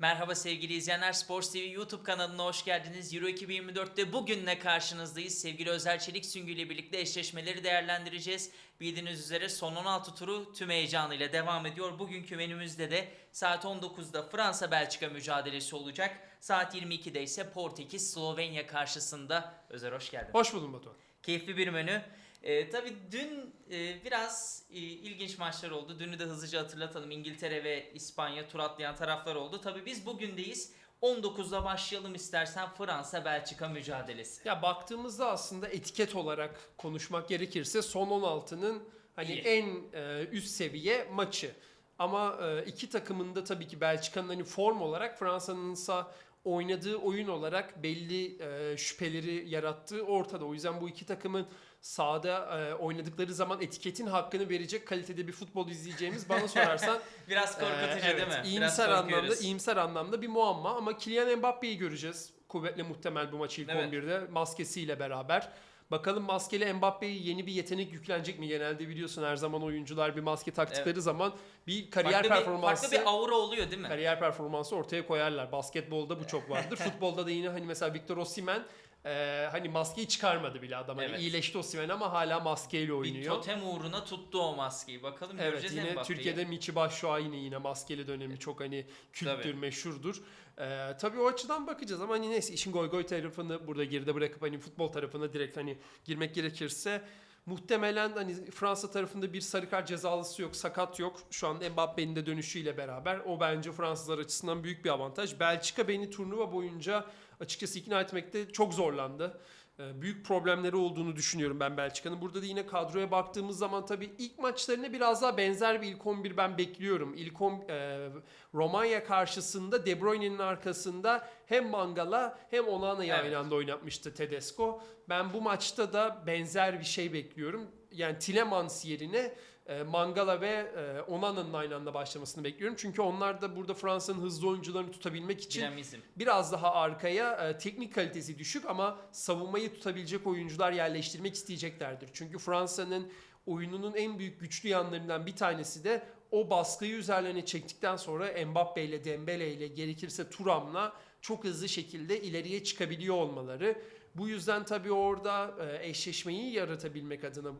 Merhaba sevgili izleyenler, Sports TV YouTube kanalına hoş geldiniz. Euro 2024'te bugünle karşınızdayız. Sevgili Özel Çelik Süngü ile birlikte eşleşmeleri değerlendireceğiz. Bildiğiniz üzere son 16 turu tüm heyecanıyla devam ediyor. Bugünkü menümüzde de saat 19'da Fransa-Belçika mücadelesi olacak. Saat 22'de ise Portekiz-Slovenya karşısında. Özer hoş geldin. Hoş buldum Batuhan. Keyifli bir menü. Ee, tabii dün e, biraz e, ilginç maçlar oldu. Dünü de hızlıca hatırlatalım. İngiltere ve İspanya tur atlayan taraflar oldu. Tabii biz bugündeyiz. 19'da başlayalım istersen Fransa-Belçika mücadelesi. Ya baktığımızda aslında etiket olarak konuşmak gerekirse son 16'nın hani İyi. en e, üst seviye maçı. Ama e, iki takımın da tabii ki Belçika'nın hani form olarak Fransa'nın ise oynadığı oyun olarak belli e, şüpheleri yarattığı ortada. O yüzden bu iki takımın sahada e, oynadıkları zaman etiketin hakkını verecek kalitede bir futbol izleyeceğimiz bana sorarsan Biraz korkutucu Ee, değil mi? evet, Biraz iyimser anlamda, korkuyoruz. iyimser anlamda bir muamma ama Kylian Mbappe'yi göreceğiz. Kuvvetle muhtemel bu maçı ilk Evet. 11'de maskesiyle beraber. Bakalım maskeli Mbappe'ye yeni bir yetenek yüklenecek mi? Genelde biliyorsun her zaman oyuncular bir maske taktıkları zaman bir kariyer farklı bir, performansı farklı bir aura oluyor değil mi? kariyer performansı ortaya koyarlar. Basketbolda bu çok vardır. Futbolda da yine hani mesela Victor Osimhen e, hani maskeyi çıkarmadı bile adam. Hani Evet. iyileşti Osimhen ama hala maskeyle Bir oynuyor. totem uğruna tuttu o maskeyi. Bakalım Evet göreceğiz yine Mbappe'yi. Türkiye'de Michi Batshuayi yine maskeli dönemi çok hani kültür, Tabii. meşhurdur. Ee, tabii o açıdan bakacağız ama hani neyse işin goy goy tarafını burada geride bırakıp hani futbol tarafına direkt hani girmek gerekirse muhtemelen hani Fransa tarafında bir sarı kart cezalısı yok, sakat yok. Şu an Mbappe'nin de dönüşüyle beraber o bence Fransızlar açısından büyük bir avantaj. Belçika beni turnuva boyunca açıkçası ikna etmekte çok zorlandı. Ee, Büyük problemleri olduğunu düşünüyorum ben Belçika'nın. Burada da yine kadroya baktığımız zaman tabii ilk maçlarına biraz daha benzer bir ilk 11 ben bekliyorum. İlk on, e, Romanya karşısında De Bruyne'nin arkasında hem Mangala hem Onana'yı Evet. aynı anda oynatmıştı Tedesco. Ben bu maçta da benzer bir şey bekliyorum. Yani Tielemans yerine e, Mangala ve e, Onana'nın aynı anda başlamasını bekliyorum. Çünkü onlar da burada Fransa'nın hızlı oyuncularını tutabilmek için Dinamizm. biraz daha arkaya e, teknik kalitesi düşük ama savunmayı tutabilecek oyuncular yerleştirmek isteyeceklerdir. Çünkü Fransa'nın oyununun en büyük güçlü yanlarından bir tanesi de o baskıyı üzerlerine çektikten sonra Mbappe ile Dembele ile gerekirse Turam'la çok hızlı şekilde ileriye çıkabiliyor olmaları. Bu yüzden tabii orada e, eşleşmeyi yaratabilmek adına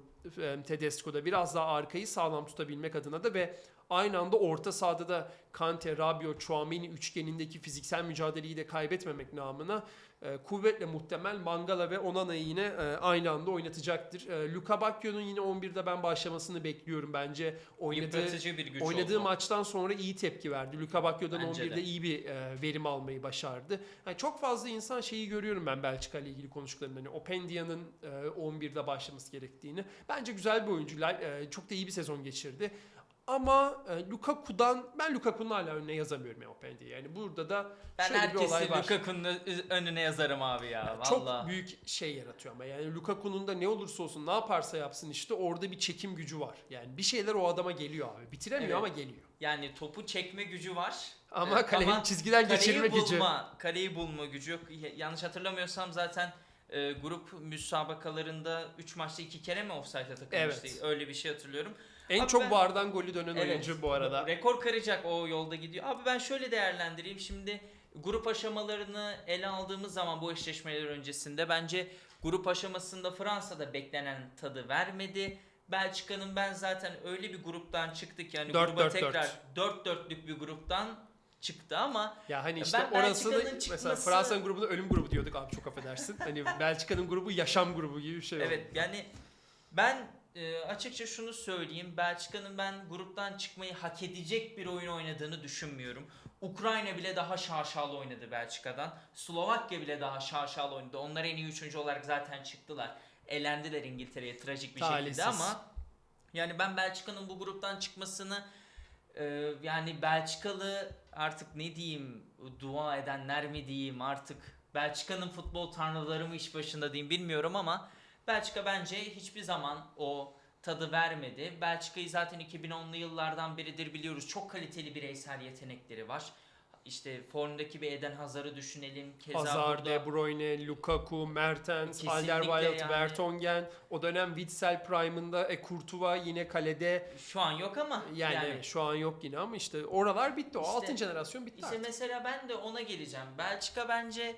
e, Tedesco'da biraz daha arkayı sağlam tutabilmek adına da ve aynı anda orta sahada da Kante, Rabiot, Chouameni üçgenindeki fiziksel mücadeleyi de kaybetmemek namına e, kuvvetle muhtemel Mangala ve Onana'yı yine e, aynı anda oynatacaktır. E, Luka Baggio'nun yine 11'de ben başlamasını bekliyorum bence. Oynadığı bir güç Oynadığı oldu. maçtan sonra iyi tepki verdi. Luka Baggio'dan Bence 11'de de. iyi bir e, verim almayı başardı. Yani çok fazla insan şeyi görüyorum ben Belçika ile ilgili konuştuklarında. Hani Opendia'nın e, 11'de başlaması gerektiğini. Bence güzel bir oyuncu. E, çok da iyi bir sezon geçirdi. Ama e, Lukaku'dan ben Lukaku'nun hala önüne yazamıyorum ya Opendia. Yani burada da Ben şöyle bir olay var. Lukaku'nun ö- önüne yazarım abi ya. Yani. Çok büyük şey yaratıyor ama yani Lukaku'nun da ne olursa olsun ne yaparsa yapsın işte orada bir çekim gücü var. Yani bir şeyler o adama geliyor abi. Bitiremiyor Evet. ama geliyor. Yani topu çekme gücü var. Ama Ee, kalenin ama çizgiden geçirme kaleyi gücü. bulma, Kaleyi bulma gücü yok. Yanlış hatırlamıyorsam zaten e, grup müsabakalarında 3 maçta 2 kere mi offside'e takılmıştı? Evet. Öyle bir şey hatırlıyorum. En Abi çok ben- vardan golü dönen Evet. oyuncu bu arada. Rekor kıracak o yolda gidiyor. Abi ben şöyle değerlendireyim. Şimdi grup aşamalarını ele aldığımız zaman bu eşleşmeler öncesinde bence grup aşamasında Fransa'da beklenen tadı vermedi. Belçika'nın ben zaten öyle bir gruptan çıktık yani Dört, gruba dört, tekrar 4 dörtlük bir gruptan çıktı ama Ya hani işte ben orası da Belçika'nın mesela çıkması- Fransa'nın grubuna ölüm grubu diyorduk abi çok affedersin. hani Belçika'nın grubu yaşam grubu gibi bir şey oldu. Evet yani ben e, açıkça şunu söyleyeyim. Belçika'nın ben gruptan çıkmayı hak edecek bir oyun oynadığını düşünmüyorum. Ukrayna bile daha şaşalı oynadı Belçika'dan. Slovakya bile daha şaşalı oynadı. Onlar en iyi üçüncü olarak zaten çıktılar. Elendiler İngiltere'ye trajik bir Talihsiz. şekilde ama yani ben Belçika'nın bu gruptan çıkmasını e, yani Belçikalı artık ne diyeyim dua edenler mi diyeyim artık Belçika'nın futbol tanrıları mı iş başında diyeyim bilmiyorum ama Belçika bence hiçbir zaman o tadı vermedi. Belçika'yı zaten 2010'lu yıllardan beridir biliyoruz. Çok kaliteli bireysel yetenekleri var. işte formdaki bir Eden Hazar'ı düşünelim. Keza Hazard, burada De Bruyne, Lukaku, Mertens, Alderweireld, yani. Vertonghen. O dönem Witsel Prime'ında e, Courtois yine kalede. şu an yok ama Yani, yani, şu an yok yine ama işte oralar bitti. O İşte- altın jenerasyon bitti İşte artık. mesela ben de ona geleceğim. Belçika bence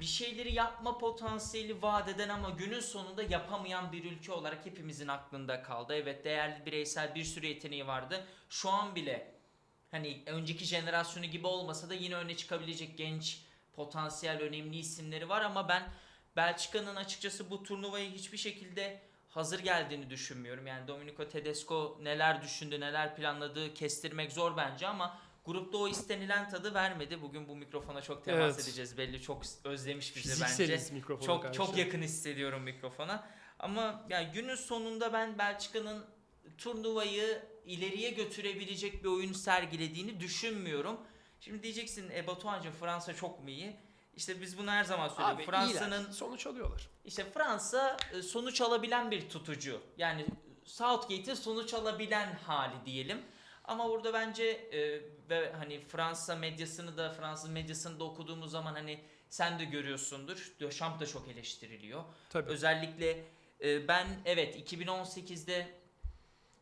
bir şeyleri yapma potansiyeli vaat eden ama günün sonunda yapamayan bir ülke olarak hepimizin aklında kaldı. Evet değerli bireysel bir sürü yeteneği vardı. Şu an bile hani önceki jenerasyonu gibi olmasa da yine öne çıkabilecek genç potansiyel önemli isimleri var ama ben Belçika'nın açıkçası bu turnuvayı hiçbir şekilde hazır geldiğini düşünmüyorum. Yani Domenico Tedesco neler düşündü, neler planladığı kestirmek zor bence ama grupta o istenilen tadı vermedi. Bugün bu mikrofona çok temas Evet. edeceğiz. Belli çok özlemiş bizi bence. Fizikseliz mikrofona Çok karşı. çok yakın hissediyorum mikrofona. Ama yani günün sonunda ben Belçika'nın turnuvayı ileriye götürebilecek bir oyun sergilediğini düşünmüyorum. Şimdi diyeceksin e Batuhan'cığım Fransa çok mu iyi? İşte biz bunu her zaman söylüyoruz. Fransa'nın sonuç alıyorlar. işte Fransa e, sonuç alabilen bir tutucu. Yani Southgate'in sonuç alabilen hali diyelim. Ama burada bence e, ve hani Fransa medyasını da Fransız medyasını da okuduğumuz zaman hani sen de görüyorsundur. Deschamps da çok eleştiriliyor. Tabii. Özellikle e, ben evet 2018'de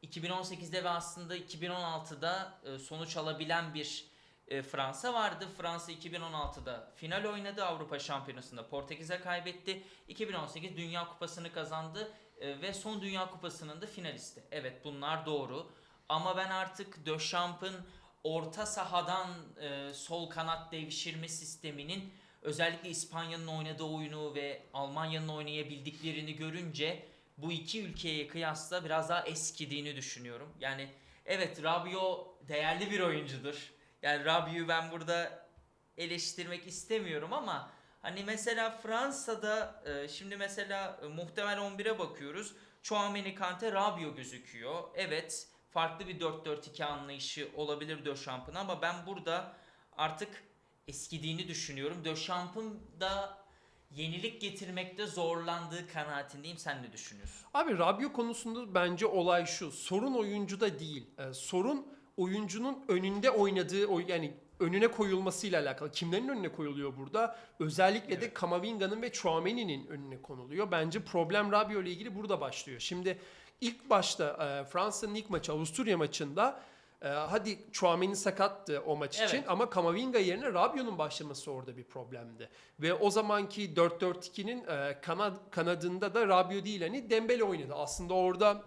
2018'de ve aslında 2016'da e, sonuç alabilen bir e, Fransa vardı. Fransa 2016'da final oynadı Avrupa Şampiyonası'nda Portekiz'e kaybetti. 2018 Dünya Kupası'nı kazandı e, ve son Dünya Kupası'nın da finalisti. Evet bunlar doğru. Ama ben artık Dechamps'ın orta sahadan e, sol kanat devşirme sisteminin özellikle İspanya'nın oynadığı oyunu ve Almanya'nın oynayabildiklerini görünce bu iki ülkeye kıyasla biraz daha eskidiğini düşünüyorum. Yani evet Rabiot değerli bir oyuncudur. Yani Rabiot'u ben burada eleştirmek istemiyorum ama hani mesela Fransa'da e, şimdi mesela e, muhtemel 11'e bakıyoruz. Chouameni, Kante, Rabiot gözüküyor. Evet farklı bir 4-4-2 anlayışı olabilir Dechamps'ın ama ben burada artık eskidiğini düşünüyorum. Dechamps'ın da yenilik getirmekte zorlandığı kanaatindeyim. Sen ne düşünüyorsun? Abi Rabiot konusunda bence olay şu. Sorun oyuncuda değil. Ee, sorun oyuncunun önünde oynadığı oy yani önüne koyulmasıyla alakalı. Kimlerin önüne koyuluyor burada? Özellikle de Evet. Kamavinga'nın ve Chouameni'nin önüne konuluyor. Bence problem Rabiot ile ilgili burada başlıyor. Şimdi ilk başta e, Fransa'nın ilk maçı Avusturya maçında e, hadi Chouameni sakattı o maç için Evet. ama Kamavinga yerine Rabiot'un başlaması orada bir problemdi. Ve o zamanki 4-4-2'nin e, kanad, kanadında da Rabiot değil hani Dembele oynadı. Aslında orada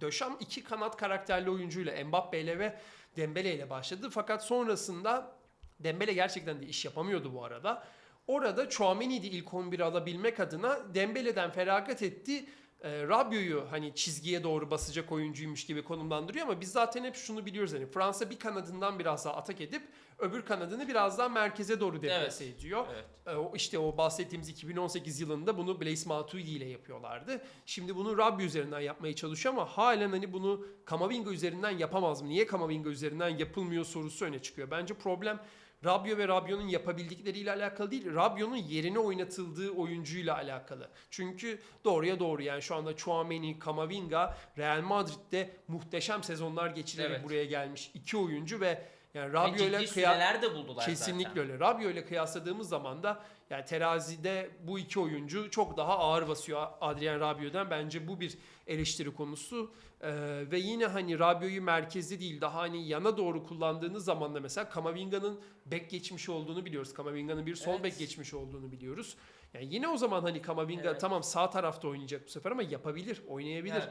Döşam iki kanat karakterli oyuncuyla Mbappe ile ve Dembele ile başladı. Fakat sonrasında Dembele gerçekten de iş yapamıyordu bu arada. Orada Chouameni'yi ilk 11'e alabilmek adına Dembele'den feragat etti. E, Rabiot'u hani çizgiye doğru basacak oyuncuymuş gibi konumlandırıyor ama biz zaten hep şunu biliyoruz hani Fransa bir kanadından biraz daha atak edip öbür kanadını biraz daha merkeze doğru deplase ediyor. Evet. E, işte o bahsettiğimiz 2018 yılında bunu Blaise Matuidi ile yapıyorlardı. Şimdi bunu Rabiot üzerinden yapmaya çalışıyor ama halen hani bunu Kamavinga üzerinden yapamaz mı? Niye Kamavinga üzerinden yapılmıyor sorusu öne çıkıyor. Bence problem Rabiot ve Rabiot'un yapabildikleriyle alakalı değil. Rabiot'un yerine oynatıldığı oyuncuyla alakalı. Çünkü doğruya doğru yani şu anda Chouameni, Kamavinga Real Madrid'de muhteşem sezonlar geçirerek Evet. buraya gelmiş iki oyuncu ve yani Ve Rabiot ile ciddi kıya- süreler de buldular Kesinlikle zaten. öyle. Rabiot ile kıyasladığımız zaman da yani terazide bu iki oyuncu çok daha ağır basıyor Adrien Rabiot'dan. Bence bu bir eleştiri konusu. Ee, ve yine hani Rabiot'u merkezde değil daha hani yana doğru kullandığınız zaman da mesela Kamavinga'nın bek geçmişi olduğunu biliyoruz. Kamavinga'nın bir sol Evet. bek geçmişi olduğunu biliyoruz. Yani yine o zaman hani Kamavinga Evet. tamam sağ tarafta oynayacak bu sefer ama yapabilir, oynayabilir. Yani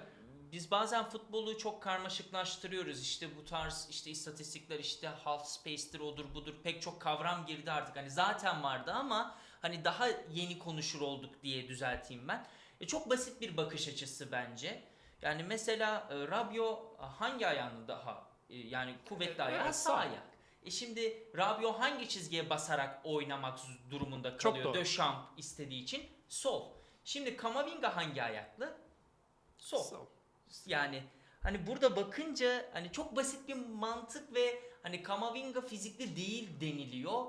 biz bazen futbolu çok karmaşıklaştırıyoruz. İşte bu tarz işte istatistikler işte half space'tir odur budur pek çok kavram girdi artık. Hani zaten vardı ama hani daha yeni konuşur olduk diye düzelteyim ben. E, çok basit bir bakış açısı bence. Yani mesela e, Rabiot hangi ayağını daha e, yani kuvvetli ayağı Evet, sağ sağ. ayak. E şimdi Rabiot hangi çizgiye basarak oynamak durumunda Çok kalıyor? doğru. Deschamps istediği için sol. Şimdi Kamavinga hangi ayaklı? Sol. Sol. Yani hani burada bakınca hani çok basit bir mantık ve hani Kamavinga fizikli değil deniliyor.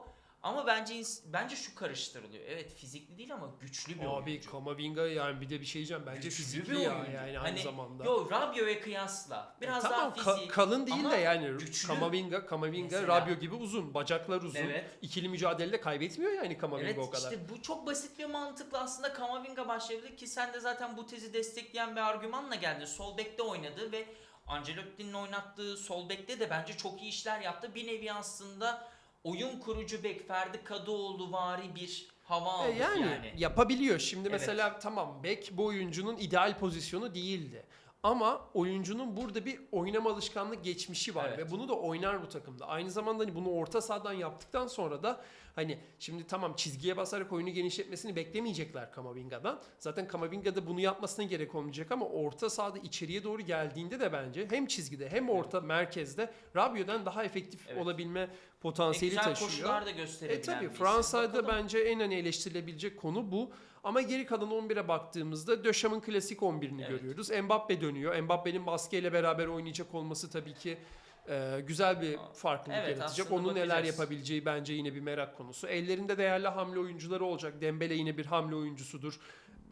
Ama bence bence şu karıştırılıyor. Evet fizikli değil ama güçlü bir Abi oyuncu. Kamavinga yani bir de bir şey diyeceğim. Bence Güçlü fizikli bir ya oyuncu. yani aynı Hani, zamanda. Yo Rabiot'a kıyasla. Biraz E, tamam, daha ka- fiziği. kalın değil de yani güçlü. Kamavinga, Kamavinga, Mesela. Rabiot gibi uzun, bacaklar uzun. Evet. İkili mücadelede kaybetmiyor yani Kamavinga Evet o kadar. işte bu çok basit bir mantıkla aslında Kamavinga başlayabilir ki sen de zaten bu tezi destekleyen bir argümanla geldi. Sol bekte oynadı ve Ancelotti'nin oynattığı sol bekte de bence çok iyi işler yaptı. Bir nevi aslında oyun kurucu bek Ferdi Kadıoğlu vari bir hava E, aldı yani, yani. yapabiliyor. Şimdi Evet. mesela tamam bek bu oyuncunun ideal pozisyonu değildi. Ama oyuncunun burada bir oynama alışkanlık geçmişi var Evet. ve bunu da oynar bu takımda. Aynı zamanda hani bunu orta sahadan yaptıktan sonra da hani şimdi tamam çizgiye basarak oyunu genişletmesini beklemeyecekler Kamavinga'dan. Zaten Kamavinga'da bunu yapmasına gerek olmayacak ama orta sahada içeriye doğru geldiğinde de bence hem çizgide hem orta merkezde Rabiot'dan daha efektif Evet. olabilme E, potansiyeli güzel taşıyor. koşular da E gösterebilen tabii bir isim. Fransa'da Bakalım. bence en öne eleştirilebilecek konu bu. Ama geri kalan 11'e baktığımızda Döşam'ın klasik 11'ini Evet. görüyoruz. Mbappe dönüyor. Mbappe'nin baskeyle beraber oynayacak olması tabii ki e, güzel bir farklılık Evet, yaratacak. Onun neler bakacağız. yapabileceği bence yine bir merak konusu. Ellerinde değerli hamle oyuncuları olacak. Dembele yine bir hamle oyuncusudur.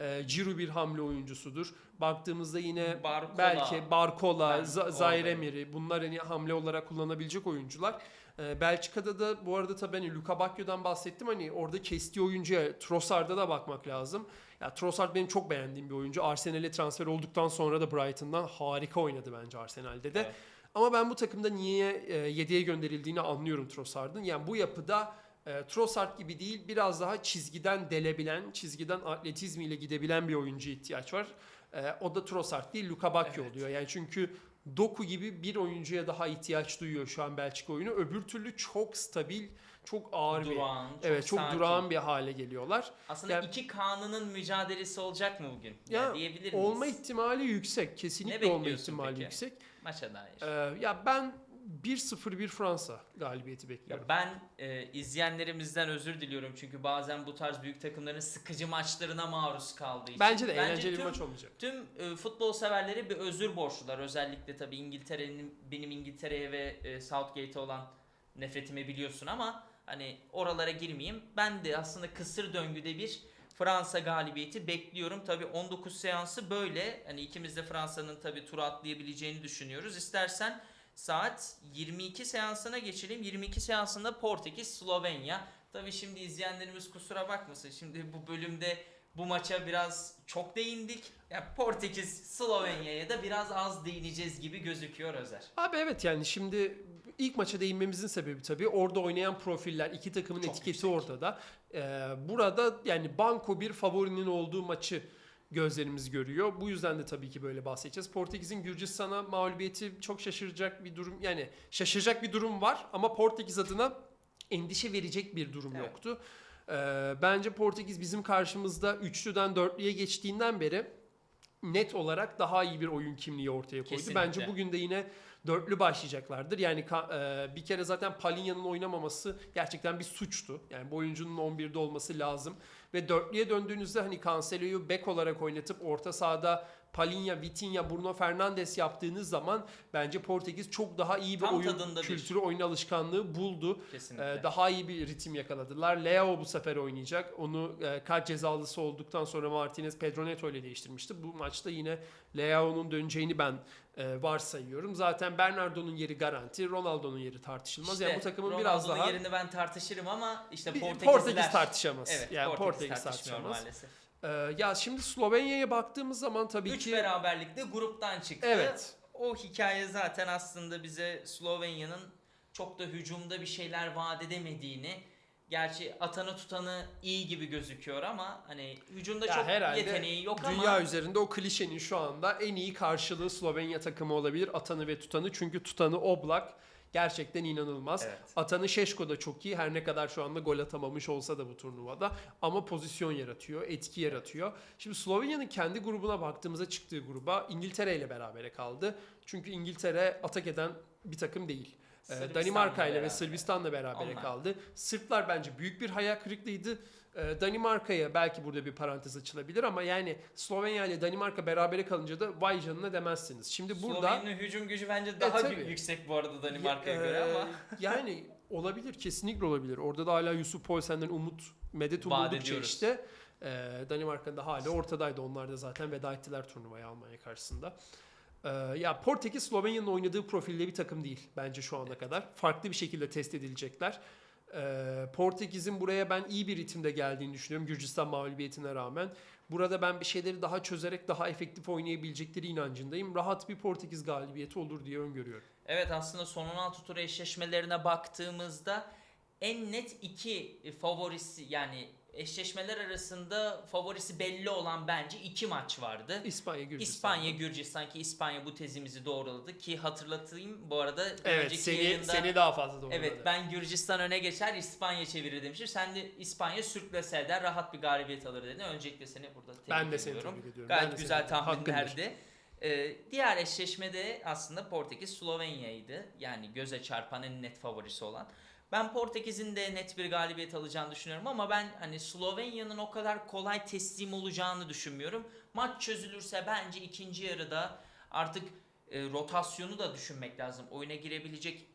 E, Giroud bir hamle oyuncusudur. Baktığımızda yine Barcola. belki Barcola, Ben Z- bunlar hani hamle olarak kullanabilecek oyuncular. Ee, Belçika'da da bu arada tabii hani Luka Baggio'dan bahsettim hani orada kestiği oyuncuya Trossard'a da bakmak lazım. Ya Trossard benim çok beğendiğim bir oyuncu. Arsenal'e transfer olduktan sonra da Brighton'dan harika oynadı bence Arsenal'de de. Evet. Ama ben bu takımda niye e, 7'ye gönderildiğini anlıyorum Trossard'ın. Yani bu yapıda e, Trossard gibi değil biraz daha çizgiden delebilen, çizgiden atletizmiyle gidebilen bir oyuncu ihtiyaç var. E, o da Trossard değil Luka Bacchio Evet. oluyor. Yani çünkü Doku gibi bir oyuncuya daha ihtiyaç duyuyor şu an Belçika oyunu. Öbür türlü çok stabil, çok ağır bir Durağan, çok Evet çok sakin. durağan bir hale geliyorlar. Aslında Yani- iki kanının mücadelesi olacak mı bugün? Ya, Ya, diyebilir miyiz? Olma ihtimali yüksek. Ne Kesinlikle olma bekliyorsun ihtimali peki? yüksek. Maça dair. Ee, ya ben 1-0-1 Fransa galibiyeti bekliyorum. Ya ben e, izleyenlerimizden özür diliyorum çünkü bazen bu tarz büyük takımların sıkıcı maçlarına maruz kaldığı için. Bence de eğlenceli bir tüm, maç olmayacak. Tüm e, futbol severleri bir özür borçlular. Özellikle tabii İngiltere'nin benim İngiltere'ye ve e, Southgate'e olan nefretimi biliyorsun ama hani oralara girmeyeyim. Ben de aslında kısır döngüde bir Fransa galibiyeti bekliyorum. Tabii 19 seansı böyle. Hani ikimiz de Fransa'nın tabii turu atlayabileceğini düşünüyoruz. İstersen saat 22 seansına geçelim. 22 seansında Portekiz, Slovenya. Tabii şimdi izleyenlerimiz kusura bakmasın. Şimdi bu bölümde bu maça biraz çok değindik. Ya Portekiz, Slovenya'ya da biraz az değineceğiz gibi gözüküyor Özer. Abi evet yani şimdi ilk maça değinmemizin sebebi tabii orada oynayan profiller, iki takımın Çok etiketi yüksek. ortada. Ee, burada yani banko bir favorinin olduğu maçı gözlerimiz görüyor. Bu yüzden de tabii ki böyle bahsedeceğiz. Portekiz'in Gürcistan'a mağlubiyeti çok şaşıracak bir durum. Yani şaşıracak bir durum var ama Portekiz adına endişe verecek bir durum Evet. yoktu. Ee, bence Portekiz bizim karşımızda üçlüden dörtlüye geçtiğinden beri net olarak daha iyi bir oyun kimliği ortaya koydu. Kesinlikle. Bence bugün de yine dörtlü başlayacaklardır. Yani e, bir kere zaten Palinya'nın oynamaması gerçekten bir suçtu. Yani bu oyuncunun 11'de olması lazım. Ve dörtlüye döndüğünüzde hani Cancelo'yu bek olarak oynatıp orta sahada Palinha, Vitinha, Bruno Fernandes yaptığınız zaman bence Portekiz çok daha iyi bir Tam oyun tadında bir- kültürü, oyun alışkanlığı buldu. Kesinlikle. Ee, daha iyi bir ritim yakaladılar. Leo bu sefer oynayacak. Onu e, kart cezalısı olduktan sonra Martinez Pedro Neto ile değiştirmişti. Bu maçta yine Leao'nun döneceğini ben e, varsayıyorum. Zaten Bernardo'nun yeri garanti, Ronaldo'nun yeri tartışılmaz. yani bu takımın biraz Ronaldo'nun daha yerini ben tartışırım ama işte Portekizliler. Portekiz tartışamaz. Evet, yani Portekiz, Portekiz, tartışamaz. maalesef. Ee, ya şimdi Slovenya'ya baktığımız zaman tabii 3 ki beraberlikte gruptan çıktı. evet. O hikaye zaten aslında bize Slovenya'nın çok da hücumda bir şeyler vaat edemediğini Gerçi atanı tutanı iyi gibi gözüküyor ama hani hücumda Ya çok yeteneği yok Dünya ama üzerinde o klişenin şu anda en iyi karşılığı Slovenya takımı olabilir. Atanı ve tutanı. Çünkü tutanı Oblak gerçekten inanılmaz. Evet. Atanı Şeşko da çok iyi. Her ne kadar şu anda gol atamamış olsa da bu turnuvada. Ama pozisyon yaratıyor, etki yaratıyor. Şimdi Slovenya'nın kendi grubuna baktığımızda çıktığı gruba İngiltere ile berabere kaldı. Çünkü İngiltere atak eden bir takım değil. Ee, Danimarka ile ve beraber. Sırbistan'la berabere Onlar. kaldı. Sırplar bence büyük bir hayal kırıklığıydı. Ee, Danimarka'ya belki burada bir parantez açılabilir ama yani Slovenya ile Danimarka berabere kalınca da vay canına demezsiniz. Şimdi burada Slovenya'nın hücum gücü bence daha tabii. yüksek bu arada Danimarka'ya Ee, göre ama yani Olabilir, kesinlikle olabilir. Orada da hala Yusuf Poulsen'den umut, medet umudukça ediyoruz. işte. E, Danimarka'nın da hala ortadaydı. Onlar da zaten veda ettiler turnuvaya Almanya karşısında. E, ya Portekiz Slovenya'nın oynadığı profilde bir takım değil bence şu ana kadar. Farklı bir şekilde test edilecekler. E, Portekiz'in buraya ben iyi bir ritimde geldiğini düşünüyorum Gürcistan mağlubiyetine rağmen. Burada ben bir şeyleri daha çözerek daha efektif oynayabilecekleri inancındayım. Rahat bir Portekiz galibiyeti olur diye öngörüyorum. Evet aslında son 16 tur eşleşmelerine baktığımızda en net iki favorisi yani eşleşmeler arasında favorisi belli olan bence iki maç vardı. İspanya Gürcistan. İspanya Gürcistan ki İspanya bu tezimizi doğruladı ki hatırlatayım bu arada Evet seni, yayında seni daha fazla doğru. Evet ben Gürcistan öne geçer İspanya çevirir demiştim. Sen de İspanya sürklese eder rahat bir galibiyet alır dedin. Öncelikle seni burada tebrik ben de seni ediyorum. tebrik ediyorum. Ben Gayet de seni güzel tahminlerdi. Ee, diğer eşleşmede aslında Portekiz Slovenya'ydı. Yani göze çarpan en net favorisi olan. Ben Portekiz'in de net bir galibiyet alacağını düşünüyorum ama ben hani Slovenya'nın o kadar kolay teslim olacağını düşünmüyorum. Maç çözülürse bence ikinci yarıda artık e, rotasyonu da düşünmek lazım. Oyuna girebilecek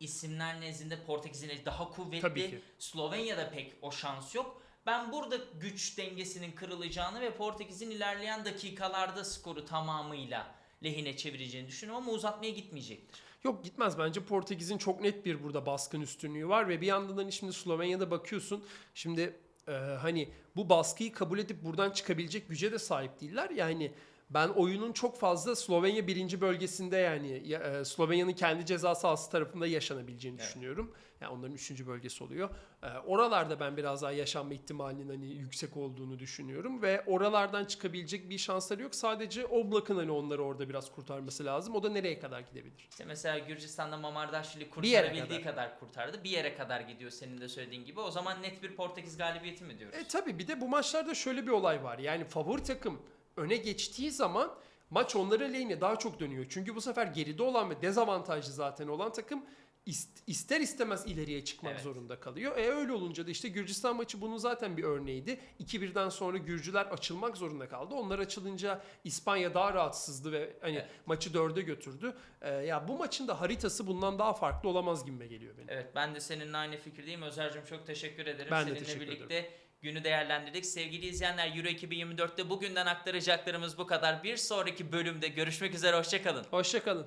isimler nezdinde Portekiz'in daha kuvvetli. Slovenya'da pek o şans yok. Ben burada güç dengesinin kırılacağını ve Portekiz'in ilerleyen dakikalarda skoru tamamıyla lehine çevireceğini düşünüyorum ama uzatmaya gitmeyecektir. Yok gitmez bence Portekiz'in çok net bir burada baskın üstünlüğü var ve bir yandan hani şimdi Slovenya'da bakıyorsun şimdi e, hani bu baskıyı kabul edip buradan çıkabilecek güce de sahip değiller yani ben oyunun çok fazla Slovenya birinci bölgesinde yani ya- e, Slovenya'nın kendi ceza sahası tarafında yaşanabileceğini Evet. düşünüyorum. Yani onların üçüncü bölgesi oluyor. E, oralarda ben biraz daha yaşanma ihtimalinin hani yüksek olduğunu düşünüyorum ve oralardan çıkabilecek bir şansları yok. Sadece Oblak'ın hani onları orada biraz kurtarması lazım. O da nereye kadar gidebilir? İşte mesela Gürcistan'da Mamardashvili kurtarabildiği kadar. kurtardı. Bir yere kadar gidiyor senin de söylediğin gibi. O zaman net bir Portekiz galibiyeti mi diyoruz? E tabi bir de bu maçlarda şöyle bir olay var. Yani favori takım öne geçtiği zaman maç onların lehine daha çok dönüyor. Çünkü bu sefer geride olan ve dezavantajlı zaten olan takım ister istemez ileriye çıkmak Evet. zorunda kalıyor. E öyle olunca da işte Gürcistan maçı bunun zaten bir örneğiydi. 2-1'den sonra Gürcüler açılmak zorunda kaldı. Onlar açılınca İspanya daha rahatsızdı ve hani Evet. maçı dörde götürdü. E, ya bu maçın da haritası bundan daha farklı olamaz gibime geliyor benim. Evet ben de seninle aynı fikirdeyim. Özer'cim çok teşekkür ederim. Ben de Seninle teşekkür birlikte günü değerlendirdik. Sevgili izleyenler Euro 2024'te bugünden aktaracaklarımız bu kadar. Bir sonraki bölümde görüşmek üzere. Hoşçakalın. Hoşçakalın.